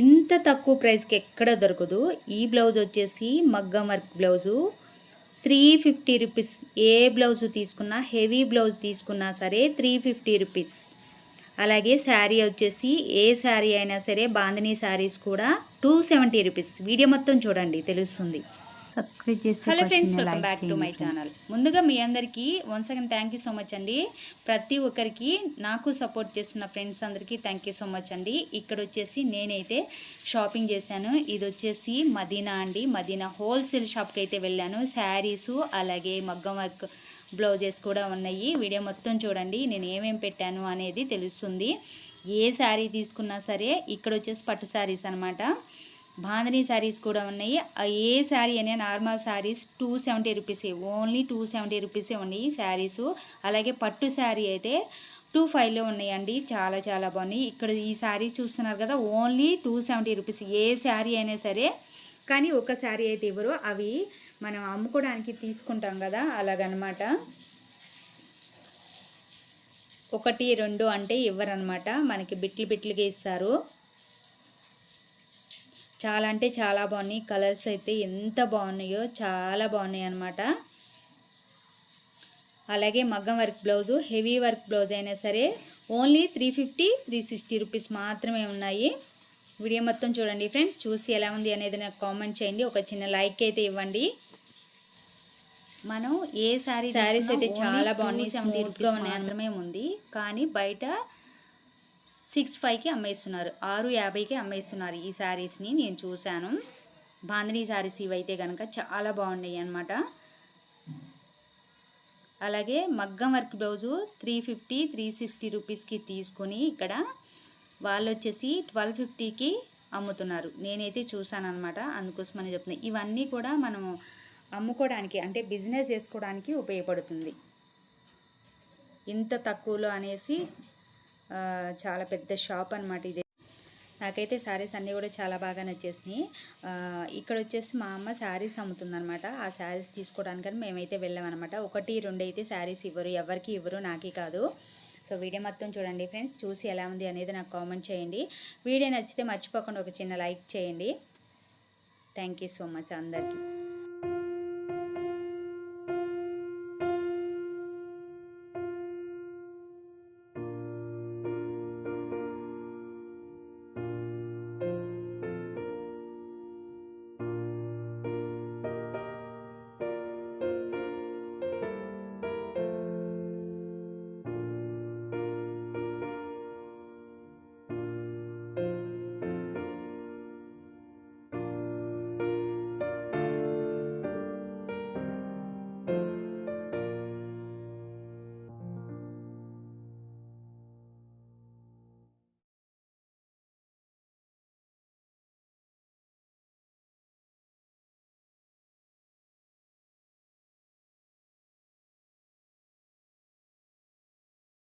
ఇంత తక్కువ ప్రైస్కి ఎక్కడ దొరకదు. ఈ బ్లౌజ్ వచ్చేసి మగ్గం work blouse. Three fifty rupees ఏ బ్లౌజ్ తీసుకున్నా హెవీ బ్లౌజ్ తీసుకున్నా సరే త్రీ ఫిఫ్టీ రూపీస్. అలాగే శారీ వచ్చేసి ఏ శారీ అయినా సరే బాందినీ శారీస్ కూడా టూ సెవెంటీ రూపీస్. వీడియో మొత్తం చూడండి తెలుస్తుంది. సబ్స్క్రైబ్ చేసి hello friends welcome back to my. Channel ముందుగా మీ అందరికీ once again thank you so much అండి. ప్రతి ఒక్కరికి నాకు సపోర్ట్ చేస్తున్న ఫ్రెండ్స్ అందరికీ థ్యాంక్ యూ సో మచ్ అండి. ఇక్కడ వచ్చేసి నేనైతే షాపింగ్ చేశాను. ఇది వచ్చేసి మదీనా అండి. మదీనా హోల్సేల్ షాప్కి అయితే వెళ్ళాను. శారీసు అలాగే మగ్గం వర్క్ బ్లౌజెస్ కూడా ఉన్నాయి. వీడియో మొత్తం చూడండి. నేను ఏమేమి పెట్టాను అనేది తెలుస్తుంది. ఏ శారీ తీసుకున్నా సరే ఇక్కడ వచ్చేసి పట్టు శారీస్ అనమాట బాంధనీ శారీస్ కూడా ఉన్నాయి. ఏ శారీ అనే నార్మల్ శారీస్ టూ సెవెంటీ రూపీసే ఓన్లీ టూ సెవెంటీ రూపీసే ఉన్నాయి శారీస్. అలాగే పట్టు శారీ అయితే టూ ఫైవ్లో ఉన్నాయండి. చాలా చాలా బాగున్నాయి. ఇక్కడ ఈ శారీ చూస్తున్నారు కదా ఓన్లీ టూ సెవెంటీ రూపీస్. ఏ శారీ అయినా సరే కానీ ఒక శారీ అయితే ఇవ్వరు. అవి మనం అమ్ముకోవడానికి తీసుకుంటాం కదా అలాగనమాట. ఒకటి రెండు అంటే ఇవ్వరనమాట. మనకి బిట్లు బిట్లుగా ఇస్తారు. చాలా అంటే చాలా బాగున్నాయి. కలర్స్ అయితే ఎంత బాగున్నాయో చాలా బాగున్నాయి అనమాట అలాగే మగ్గం work blouse heavy work blouse అయినా సరే only three fifty three sixty rupees మాత్రమే ఉన్నాయి. వీడియో మొత్తం చూడండి ఫ్రెండ్స్. చూసి ఎలా ఉంది అనేది నాకు కామెంట్ చేయండి. ఒక చిన్న లైక్ అయితే ఇవ్వండి. మనం ఏ శారీ శారీస్ అయితే చాలా బాగున్నాయి. స్మూత్గా ఉన్నాయి మాత్రమే ఉంది. కానీ బయట సిక్స్ ఫైవ్కి అమ్మేస్తున్నారు. ఆరు యాభైకి అమ్మేస్తున్నారు ఈ శారీస్ని. నేను చూశాను. బాందినీ శారీస్ ఇవైతే కనుక చాలా బాగున్నాయి అన్నమాట. అలాగే మగ్గం work blouse three fifty three sixty రూపీస్కి తీసుకొని ఇక్కడ వాళ్ళు వచ్చేసి ట్వెల్వ్ ఫిఫ్టీకి అమ్ముతున్నారు. నేనైతే చూశాను అనమాట అందుకోసమని చెప్తున్నా. ఇవన్నీ కూడా మనము అమ్ముకోవడానికి అంటే బిజినెస్ చేసుకోవడానికి ఉపయోగపడుతుంది. ఇంత తక్కువలో అనేసి చాలా పెద్ద షాప్ అనమాట ఇది. నాకైతే శారీస్ అన్నీ కూడా చాలా బాగా నచ్చేసినాయి. ఇక్కడ వచ్చేసి మా అమ్మ శారీస్ అమ్ముతుందనమాట ఆ శారీస్ తీసుకోవడానికని మేమైతే వెళ్ళామన్నమాట. ఒకటి రెండు అయితే శారీస్ ఇవ్వరు. ఎవరికి ఇవ్వరు నాకే కాదు. సో వీడియో మొత్తం చూడండి ఫ్రెండ్స్. చూసి ఎలా ఉంది అనేది నాకు కామెంట్ చేయండి. వీడియో నచ్చితే మర్చిపోకుండా ఒక చిన్న లైక్ చేయండి. థ్యాంక్ యూ సో మచ్ అందరికీ.